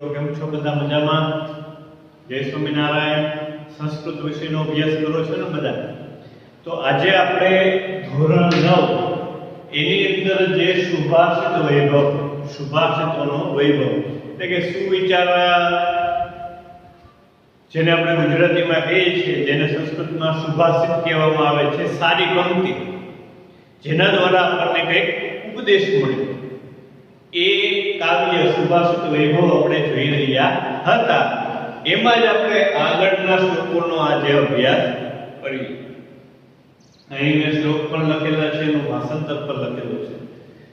કેમ છો બધા મજામાં? જય સ્વામિનારાયણ. સંસ્કૃત વિષયનો અભ્યાસ કરો છો ને બધા? તો આજે આપણે ધોરણ નવ, એની અંદર જે સુભાષિત વૈભવ સુભાષિતોનો વૈભવ, એટલે કે સુવિચારવા, જેને આપણે ગુજરાતીમાં કહીએ છીએ જેને સંસ્કૃતમાં સુભાષિત કહેવામાં આવે છે, સારી પંક્તિ. જેના દ્વારા આપણને કંઈક ઉપદેશ મળે. કાવ્ય સુભાષિત વૈભવ આપણે જોઈ રહ્યા હતા. એમાં જ આપણે આગળના શ્લોકોનો આજે અભ્યાસ કરીએ. અહીં મેં શ્લોક પણ લખેલા છે, એનું ભાષાંતર પણ લખેલું છે.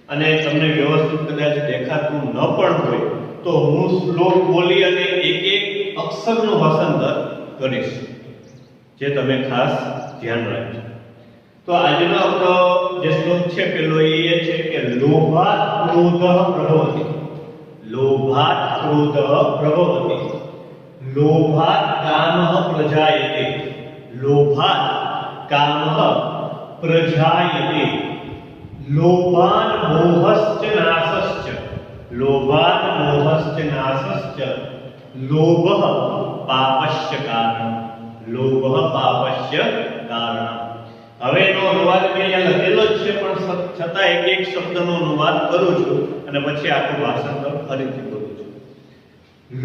અને તમને વ્યવસ્થિત કદાચ દેખાતું ન પણ હોય, તો હું શ્લોક બોલી અને એક એક અક્ષરનું ભાષાંતર કરીશ, જે તમે ખાસ ધ્યાન રાખજો. તો આજનો આપણો જે શ્લોક છે પેલો એ છે કે લોભાત ક્રોધ પ્રભવતિ લોભાત ક્રોધ પ્રભવતિ લોભાત કામ પ્રજાયતે લોભાત કામ પ્રજાયતે લોભાન મોહશ્ચ નાશશ્ચ લોભાન મોહશ્ચ નાશશ્ચ લોભ પાપશ્ય કારણ લોભ પાપશ્ય કારણ હવે એનો અનુવાદ મેં અહીંયા લખેલો જ છે, પણ છતાં એક એક શબ્દનો અનુવાદ કરું છું અને પછી આખું ભાષાંતર ફરીથી કરું છું.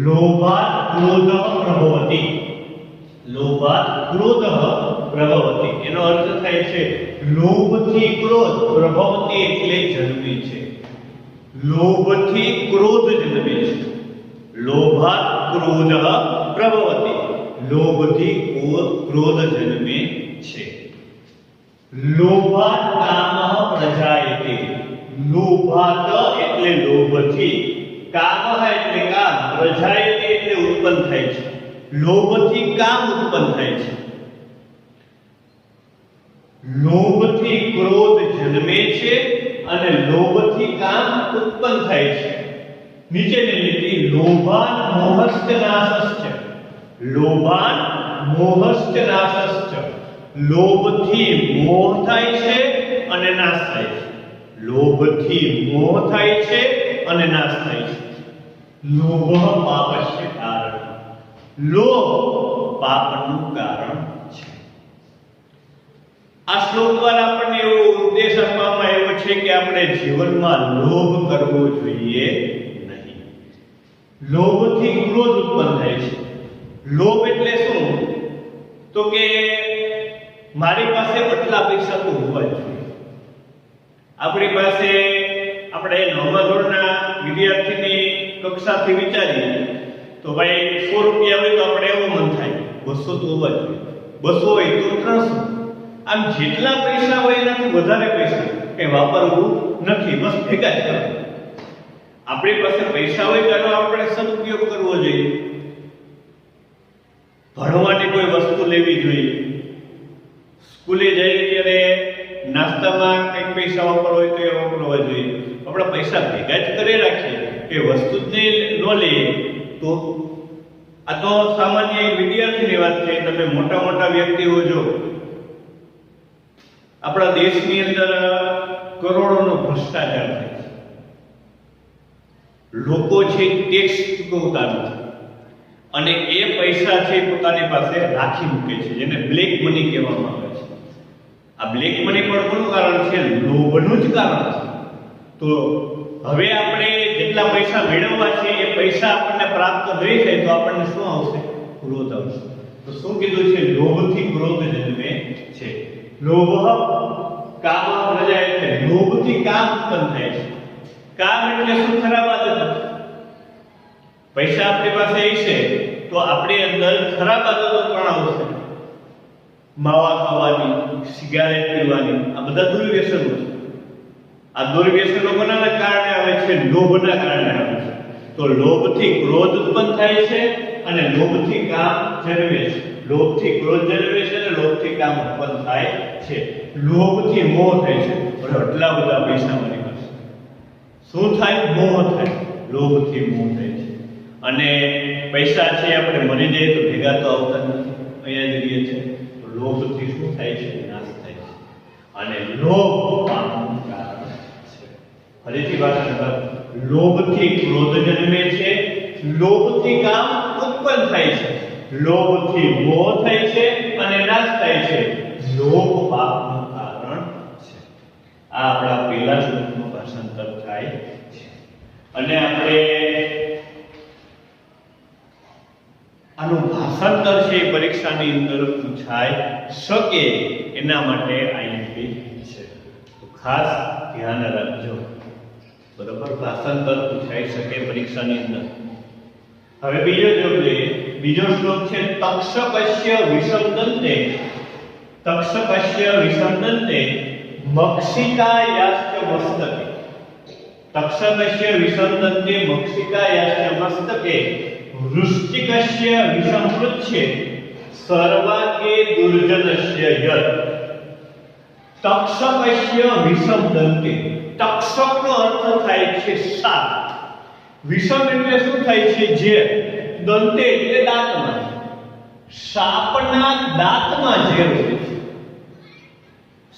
લોભાત ક્રોધ પ્રભવતી. લોભાત ક્રોધ પ્રભવતી. એનો અર્થ થાય છે, લોભથી ક્રોધ પ્રભવતી એટલે જન્મે છે. લોભથી ક્રોધ જન્મે છે. લોભાત ક્રોધ પ્રભવતી. લોભથી ક્રો- ક્રોધ જન્મે છે. લોભાત કામ પ્રજાયતે. લોભાત એટલે લોભથી, કામ એટલે કામ, પ્રજાયતે એટલે ઉત્પન્ન થાય છે. લોભથી કામ ઉત્પન્ન થાય છે. લોભથી ક્રોધ જન્મે છે અને લોભથી કામ ઉત્પન્ન થાય છે. નીચેની લીટી લોભાન મોહસ્ત નાશશ્ચ લોભાન મોહસ્ત નાશશ્ચ લોભથી મોહ થાય છે અને નાશ થાય છે. લોભથી મોહ થાય છે અને નાશ થાય છે. લોભ પાપસ્ય કારણ. લોભ પાપનું કારણ છે. આ શ્લોક દ્વારા આપણને એવો ઉપદેશ આપવામાં આવ્યો છે કે આપણે જીવનમાં લોભ કરવો જોઈએ નહીં. લોભથી ક્રોધ ઉત્પન્ન થાય છે. લોભ એટલે શું? તો કે મારી પાસે આટલા પૈસા તો હોવા જોઈએ. આપણી પાસે આપણે નવમા ધોરણના વિદ્યાર્થીની કક્ષાથી વિચારીએ તો ભાઈ સો રૂપિયા હોય તો આપણે એવું મન થાય, બસો તો હોવા જોઈએ. બસો હોય તો ત્રણસો. આમ જેટલા પૈસા હોય એનાથી વધારે પૈસા કે વાપરવું નથી, બસ ભેગા જ કરવા આપણી પાસે પૈસા હોય તો એનો આપણે સદુપયોગ કરવો જોઈએ. ભણવાની કોઈ વસ્તુ લેવી જોઈએ. સ્કૂલે જઈએ ત્યારે નાસ્તામાં કંઈક પૈસા વાપરવા હોય તો એ વાપરવા જોઈએ. આપણે પૈસા ભેગા જ કરી રાખીએ. કે વસ્તુ જ નહીં ન લઈએ. તો આ તો સામાન્ય વિદ્યાર્થીની વાત છે. તમે મોટા મોટા વ્યક્તિઓ જો, આપણા દેશની અંદર કરોડોનો ભ્રષ્ટાચાર થાય છે. લોકો છે ટેક્સ ચૂકવતા નથી. અને એ પૈસા છે પોતાની પાસે રાખી મૂકે છે, જેને બ્લેક મની કહેવામાં આવે. આ બ્લેક મની પણ કોનું કારણ છે? લોભનું જ કારણ છે. તો હવે આપણે જેટલા પૈસા મેળવવા છે, એ પૈસા આપણને પ્રાપ્ત નહીં થાય તો આપણને શું આવશે? ક્રોધ આવશે. તો શું કીધું છે? લોભથી ક્રોધ જન્મે છે. લોભ કામ પ્રજાય છે. લોભથી કામ ઉત્પન્ન થાય છે. કામ એટલે શું? ખરાબ આદત. પૈસા આપણી પાસે છે, તો આપણી અંદર ખરાબ આદતો પણ આવશે. માવા ખાવાની સિગારેટ પીવાની. આ બધા દુર્વ્યસનો છે. આ દુર્વ્યસનો કોના કારણે આવે છે, લોભના કારણે આવે છે. તો લોભથી ક્રોધ ઉત્પન્ન થાય છે અને લોભથી કામ જન્મે છે. લોભથી ક્રોધ જન્મે છે અને લોભથી કામ ઉત્પન્ન થાય છે. લોભથી મોહ થાય છે. અને આટલા બધા પૈસા મારી પાસે. શું થાય? મોહ થાય. લોભથી મોહ થાય છે. અને પૈસા છે, આપણે મરી જઈએ તો ભેગા તો આવતા નથી. અહીંયા જઈએ છીએ. લોભથી શું થાય છે? નાશ થાય છે. અને લોભ પામવાનું કારણ છે. ફરીથી વાત નંબર લોભથી ક્રોધ જન્મે છે. લોભથી કામ ઉત્પન્ન થાય છે. લોભથી મોહ થાય છે અને નાશ થાય છે. લોભ પાપનું કારણ છે. આ આપણા પહેલા શ્લોકનું ભાષાંતર થાય છે. અને આપણે આનું ભાષાંતર છે એ પરીક્ષાની અંદર પૂછાય શકે એના માટે આઈએમપી છે. ખાસ ધ્યાન રાખજો. બરોબર? ભાષાંતર પૂછાઈ શકે પરીક્ષાની અંદર. હવે બીજો જો જોઈએ બીજો શ્લોક છે, તક્ષપશ્ય વિષમદંતે તક્ષકસ્ય વિષમદંતે મક્ષિકાયાશ્ચ મસ્તકે. તક્ષકસ્ય મક્ષિકા મક્ષિકાયાશ્ચ મસ્તકે. વૃશ્ચિકસ્ય વિષમૃચ્છે સર્વાકે દુર્જનસ્ય યત તક્ષકસ્ય વિષમદંતે તક્ષકનો અર્થ થાય છે સાપ વિષમ એટલે શું થાય છે જે? દંતે એટલે દાંતમાં. સાપના દાંતમાં જે હોય છે.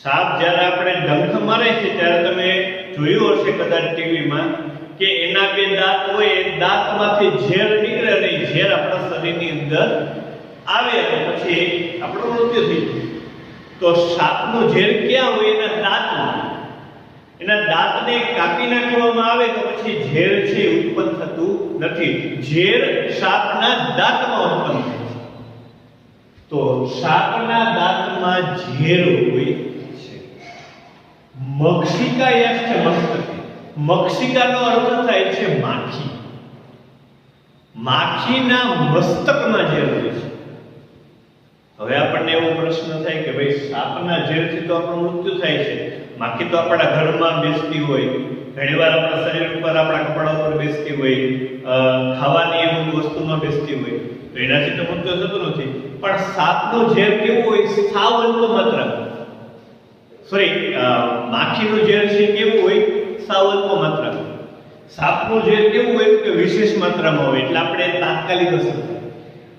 સાપ જ્યારે આપણે ડંખ મારે છે ત્યારે તમે જોયું હશે કદાચ ટીવીમાં કે એના બે દાંત હોય, એ દાંતમાંથી ઝેર નીકળે અને ઝેર આપણા શરીરની અંદર આવે પછી આપણું મૃત્યુ થઈ જાય. તો સાપનું ઝેર ક્યાં હોય? એના દાંતમાં. એના દાંતને કાપી નાખવામાં આવે તો પછી ઝેર છે ઉત્પન્ન થતું નથી. ઝેર સાપના દાંતમાં ઉત્પન્ન થાય છે. તો સાપના દાંતમાં ઝેર હોય છે. મક્ષિકા યક્ષ મસ્તકે મક્ષિકાનો અર્થ થાય છે માખી. માખીના મસ્તકમાં ઝેર હોય છે. હવે આપણને એવો પ્રશ્ન થાય કે ભાઈ સાપના ઝેરથી તો આપણું મૃત્યુ થાય છે. માખી તો આપણા ઘરમાં બેસતી હોય. ઘણીવાર આપણા શરીર ઉપર આપણા કપડા ઉપર બેસતી હોય. ખાવાની અમુક વસ્તુમાં બેસતી હોય. તો એનાથી તો મૃત્યુ થતું નથી. પણ સાપનું ઝેર કેવું હોય સાવ અલ્પ માત્રામાં સોરી માખીનું ઝેર છે કેવું હોય સાવ અલ્પ સાપનું ઝેર કેવું હોય કે વિશેષ માત્રામાં હોય, એટલે આપણે તાત્કાલિક અસર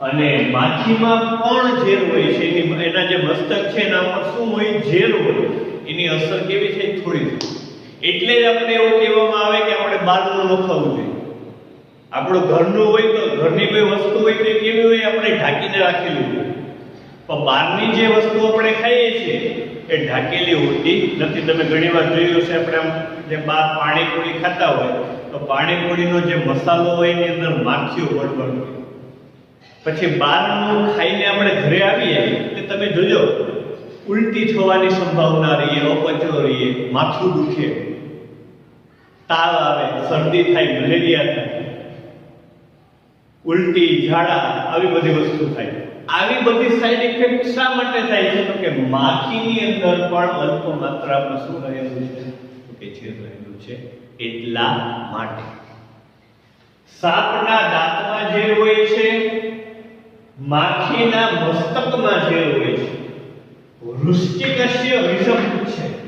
અને માખીમાં પણ ઝેર હોય છે, એની જે મસ્તક છે, એના પર શું હોય, ઝેર હોય, એની અસર કેવી છે? થોડી એટલે જ આપણે એવું કહેવામાં આવે કે આપણે બહારનું ન ખાવું જોઈએ. આપણું ઘરનું હોય તો ઘરની કોઈ વસ્તુ હોય તો કેવી હોય, આપણે ઢાંકીને રાખેલી હોય. પણ બહારની જે વસ્તુ આપણે ખાઈએ છીએ, એ ઢાંકેલી હોતી નથી. તમે ઘણીવાર જોયું છે આપણે આમ જે બહાર પાણીપુરી ખાતા હોય, તો પાણીપુરીનો જે મસાલો હોય એની અંદર માખીઓ હોય પછી બહારનું ખાઈને આપણે ઘરે આવીએ એટલે તમે જોજો, ઉલટી થવાની સંભાવના રહીએ, અપચો રહીએ, માથું દુખે. તાવ આવે, શરદી થાય, મલેરિયા થાય. ઉલટી, ઝાડા, આવી બધી વસ્તુ થાય. આવી બધી સાઈડ ઇફેક્ટ શા માટે થાય છે? તો કે માખીની અંદર પણ અલ્પ માત્રામાં શું રહેલું છે? તો કે જે રહેલું છે, એટલા માટે. સાપના દાંતમાં ઝેર હોય છે, માખીના મસ્તકમાં ઝેર હોય છે વૃશ્ચિકસ્ય વિષમ છે.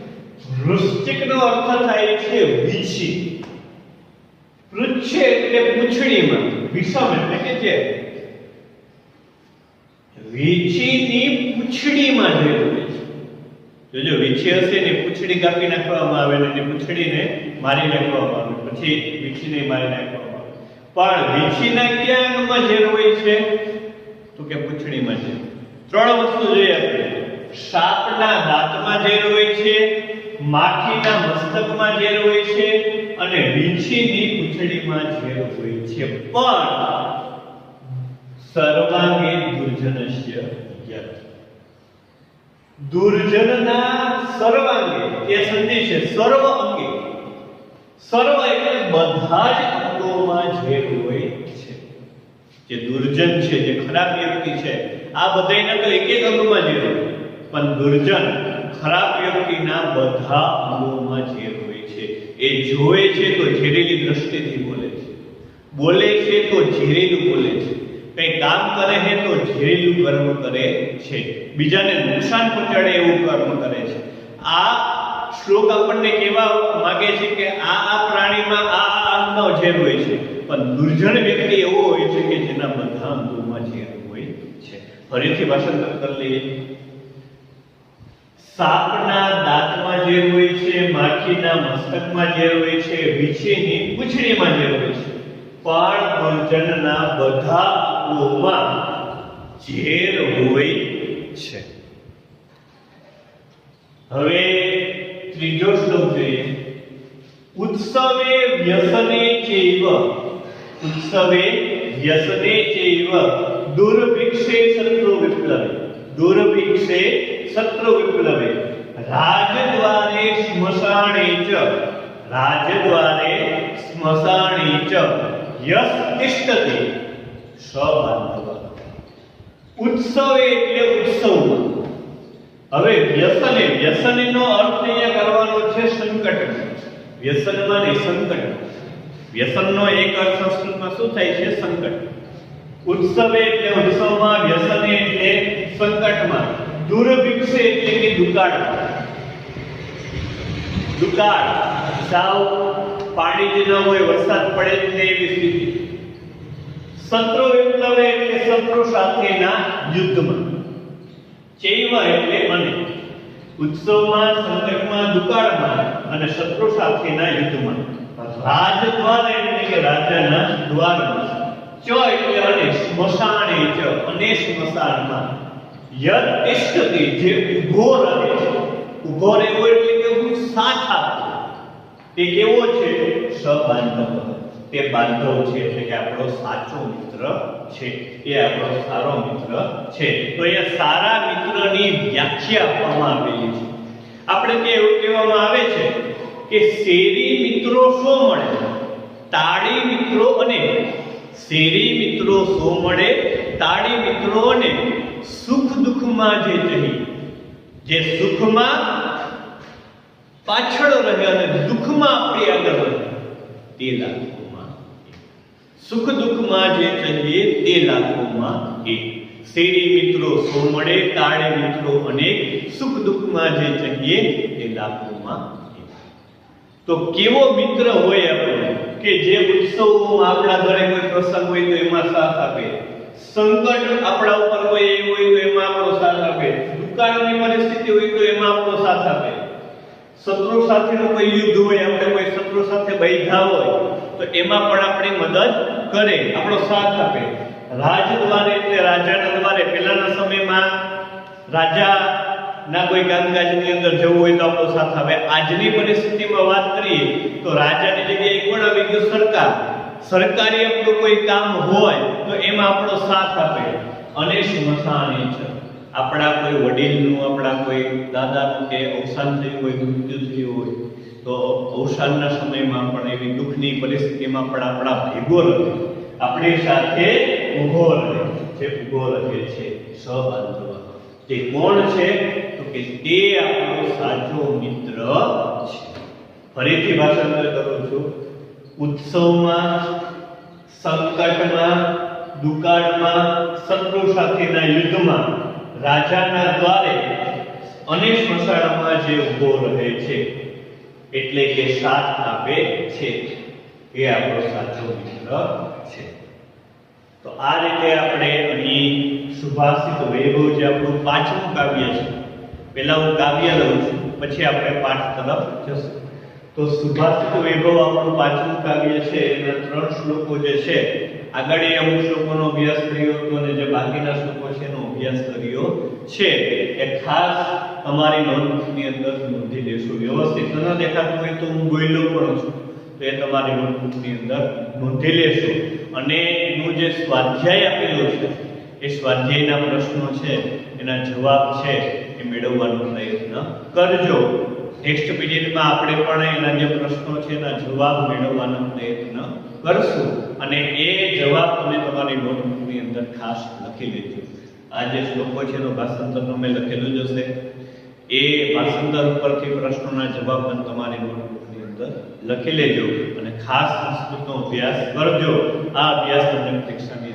વૃશ્ચિકનો અર્થ થાય છે વીછી પૃચ્છે એટલે પૂંછડીમાં, વિષમ એટલે કે જે વીછીની પૂંછડીમાં જઈ હોય છે જોજો, વીછી હશે ને પૂંછડી કાપી નાખવામાં આવે ને એની પૂંછડીને મારી નાખવામાં આવે. પછી વીછીને મારી નાખવામાં આવે. પણ વીછીના ક્યાં અંગમાં ઝેર હોય છે? તો કે પૂંછડીમાં ઝેર ત્રણ વસ્તુ જોઈએ આપણે. સાપના દાંતમાં ઝેર હોય છે, માખીના મસ્તકમાં ઝેર હોય છે, અને વીછીની પૂંછડીમાં ઝેર હોય છે. પણ સર્વાંગે દુર્જનસ્ય યત દુર્જનના સર્વાંગે એ સંધિ છે સર્વ અંગે સર્વ એટલે બધા જ અંગોમાં ઝેર હોય છે જે દુર્જન છે જે ખરાબ વ્યક્તિ છે આ બધાયના તો એક એક અંગમાં જે હોય પણ દુર્જન ખરાબ વ્યક્તિના બધા અંગોમાં ઝેર હોય છે એ જોવે છે તો ઝેરેલી દ્રષ્ટિથી બોલે છે બોલે છે તો ઝેરેલું બોલે છે કંઈ કામ કરે છે તો ઝેરીલું કર્મ કરે છે. બીજાને નુકસાન પહોંચાડે એવું કર્મ કરે છે. આ શ્લોક આપણને કહેવા માંગે છે કે આ આ પ્રાણીમાં આ આ અંગનો ઝેર હોય છે. પણ દુર્જન વ્યક્તિ એવો હોય છે કે જેના બધા અંગોમાં ઝેર હોય છે. ફરીથી ભાષાંતર કરી લઈએ. સાપના દાંતમાં ઝેર હોય છે, માખીના મસ્તકમાં ઝેર હોય છે, વીછીની પૂંછડીમાં ઝેર હોય છે. પણ દુર્જનના બધા ઉપોમાં ઝેર હોય છે. હવે ત્રીજો શ્લોક ઉત્સવે વ્યસને ચૈવ. ઉત્સવે વ્યસને ચૈવ. દુર્ભિક્ષે શત્રુ વિપ્લવે. દુર્ભિક્ષે શત્રુ વિપ્લવે. રાજદ્વારે સ્મશાણે ચ. રાજદ્વારે સ્મશાણે ચ. યસ તિષ્ઠતિ. સબાંધવ ઉત્સવ એટલે ઉત્સવમાં હવે વ્યસને, વ્યસનનો અર્થ અહીંયા કરવાનો છે સંકટ વ્યસનમાં ને સંકટ વ્યસનનો એક અર્થ સંસ્કૃતમાં શું થાય છે? સંકટ. ઉત્સવે એટલે ઉત્સવમાં, વ્યસને એટલે સંકટમાં. દુર્ભિક્ષે એટલે કે દુકાળ. દુકાળ. સાવ પાણી જ ન હોય, વરસાદ પડે જ નહીં એવી સ્થિતિ. શત્રુ વિપ્લવ એટલે શત્રુ સાથેના યુદ્ધમાં. ચૈવ એટલે અને ઉત્સવમાં, સંકટમાં, દુકાળમાં અને શત્રુ સાથેના યુદ્ધમાં. રાજદ્વાર એટલે કે રાજાના દ્વારમાં. ચ એટલે અને સ્મશાને ચ, અને સ્મશાનમાં. યદ ઇષ્ટતે જે ઊભો રહે છે. ઊભો રહેવો એટલે કે હું સાથ આપું. તે કેવો છે? સબાંધવ તે બાંધવ છે, એટલે કે આપણો સાચો મિત્ર છે. એ આપણો સારો મિત્ર છે. તો એ સારા મિત્રની વ્યાખ્યા આપવામાં આવેલી છે. આપણે કે એવું કહેવામાં આવે છે કે શેરી મિત્રો શો મળે, તાળી મિત્રો અને શેરી મિત્રો શો મળે, તાળી મિત્રો અને સુખ દુઃખમાં જે જઈ જે સુખમાં પાછળ રહે અને દુઃખમાં આપણી આગળ રહે તે એક. સુખ દુઃખમાં જે કહીએ તે લાખોમાં એક શેરી મિત્રો સો મળે તાળે મિત્રો અનેક. સુખ દુઃખમાં જે કહીએ તે લાખોમાં તો કેવો મિત્ર હોય આપણો કે જે ઉત્સવોમાં આપણા ઘરે કોઈ પ્રસંગ હોય તો એમાં સાથ આપે? સંકટ આપણા ઉપર હોય એવું હોય તો એમાં આપણો સાથ આપે. દુકાળની પરિસ્થિતિ હોય તો એમાં આપણો સાથ આપે. શત્રુ સાથેનું કોઈ યુદ્ધ હોય, આપણે કોઈ શત્રુ સાથે બૈઠા હોય, તો એમાં પણ આપણી મદદ કરે, આપણો સાથ આપે. રાજદ્વારે એટલે રાજાના દ્વારે. પહેલાના સમયમાં રાજા ના કોઈ કામકાજની અંદર જવું હોય તો આપણો સાથ આપે આજની પરિસ્થિતિમાં વાત કરીએ તો રાજાની જગ્યાએ કોણ આવી ગયું? સરકાર. સરકારી આપણું કોઈ કામ હોય તો એમાં આપણો સાથ આપે. અને સ્મશાને છે. આપણા કોઈ વડીલનું, આપણા કોઈ દાદાનું કે અવસાન થયું હોય, મૃત્યુ થયું હોય તો અવસાનના સમયમાં પણ એવી દુઃખની પરિસ્થિતિમાં પણ આપણા ભેગો રહે. આપણી સાથે ઊભો રહે. જે ઊભો રહે છે, સહબાંધવ. તે કોણ છે? તો કે તે આપણો સાચો મિત્ર છે. ફરીથી ભાષાંતર કરું છું. ઉત્સવમાં, સંકટમાં, દુકાળમાં શત્રુ સાથેના યુદ્ધમાં રાજાના દ્વારે અને સ્મશાનમાં જે ઊભો રહે છે એટલે કે સાથ આપે છે એ આપણો સાચો મિત્ર છે. તો આ રીતે આપણે અહીં સુભાષિત વૈભવ જે આપણું પાંચમું કાવ્ય છે, પહેલાં હું કાવ્ય લઉં છું, પછી આપણે પાઠ તરફ જશું. તો સુભાષિત વૈભવ આપણું પાંચમું કાવ્ય છે, એના ત્રણ શ્લોકો જે છે, આગળ એ અમુક શ્લોકોનો અભ્યાસ કર્યો હતો અને જે બાકીના શ્લોકો છે એનો અભ્યાસ કર્યો છે એ ખાસ તમારી નોટબુકની અંદર નોંધી લેશો. વ્યવસ્થિત ન દેખાતું હોય તો હું બોલ્યો પણ છું. તો એ તમારી નોટબુકની અંદર નોંધી લેશો. અને એનું જે સ્વાધ્યાય આપેલો છે, એ સ્વાધ્યાયના પ્રશ્નો છે, એના જવાબ છે, એ મેળવવાનો પ્રયત્ન કરજો. નેક્સ્ટ પીરિયડમાં આપણે પણ એના જે પ્રશ્નો છે, એના જવાબ મેળવવાનો પ્રયત્ન કરશું. અને એ જવાબ તમે તમારી નોટબુકની અંદર ખાસ લખી લેજો. આ જે શ્લોકો છે એનો ભાષાંતર તમે લખેલું જ હશે. એ ભાષાંતર ઉપરથી પ્રશ્નોના જવાબ પણ તમારી નોટબુકની અંદર લખી લેજો અને ખાસ સંસ્કૃતનો અભ્યાસ કરજો. આ અભ્યાસ તમને પરીક્ષાની